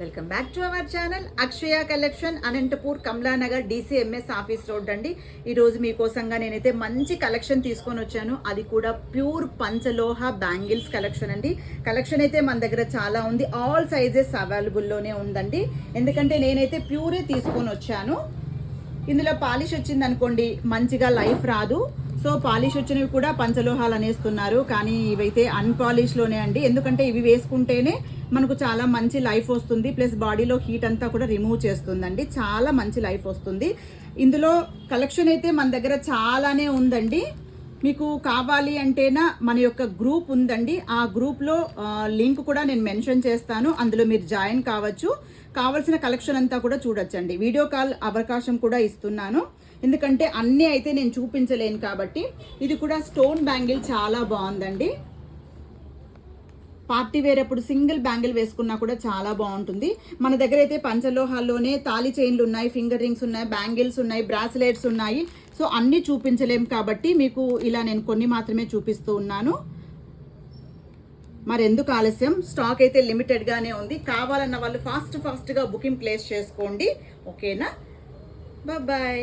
Welcome back to our channel. Akshaya collection Anantapur Kamalanagar DCMS office road అండి. ఈరోజు మీకోసంగా నేనైతే మంచి కలెక్షన్ తీసుకొని వచ్చాను. అది కూడా ప్యూర్ పంచలోహ బ్యాంగిల్స్ కలెక్షన్ అండి. కలెక్షన్ అయితే మన దగ్గర చాలా ఉంది. ఆల్ సైజెస్ అవైలబుల్లోనే ఉందండి. ఎందుకంటే నేనైతే ప్యూరే తీసుకొని వచ్చాను. ఇందులో పాలిష్ వచ్చింది అనుకోండి మంచిగా లైఫ్ రాదు. సో పాలిష్ వచ్చినవి కూడా పంచలోహాలు అనేస్తున్నారు. కానీ ఇవైతే అన్పాలిష్లోనే అండి. ఎందుకంటే ఇవి వేసుకుంటేనే మనకు చాలా మంచి లైఫ్ వస్తుంది. ప్లస్ బాడీలో హీట్ అంతా కూడా రిమూవ్ చేస్తుందండి. చాలా మంచి లైఫ్ వస్తుంది. ఇందులో కలెక్షన్ అయితే మన దగ్గర చాలానే ఉందండి. మీకు కావాలి అంటేనా మన యొక్క గ్రూప్ ఉందండి. ఆ గ్రూప్లో లింక్ కూడా నేను మెన్షన్ చేస్తాను. అందులో మీరు జాయిన్ కావచ్చు. కావాల్సిన కలెక్షన్ అంతా కూడా చూడొచ్చండి. వీడియో కాల్ అవకాశం కూడా ఇస్తున్నాను. ఎందుకంటే అన్నీ అయితే నేను చూపించలేను కాబట్టి ఇది కూడా స్టోన్ బ్యాంగిల్ చాలా బాగుందండి. పార్టీ వేర్ అప్పుడు సింగిల్ బ్యాంగిల్ వేసుకున్నా కూడా చాలా బాగుంటుంది. మన దగ్గర అయితే పంచలోహాల్లోనే తాళి చైన్లు ఉన్నాయి ఫింగర్ రింగ్స్ ఉన్నాయి బ్యాంగిల్స్ ఉన్నాయి బ్రాస్లెట్స్ ఉన్నాయి. సో అన్నీ చూపించలేం కాబట్టి మీకు ఇలా నేను కొన్ని మాత్రమే చూపిస్తూ ఉన్నాను. మరి ఎందుకు ఆలస్యం? స్టాక్ అయితే లిమిటెడ్గానే ఉంది. కావాలన్న వాళ్ళు ఫాస్ట్ ఫాస్ట్గా బుకింగ్ ప్లేస్ చేసుకోండి. ఓకేనా? బాయ్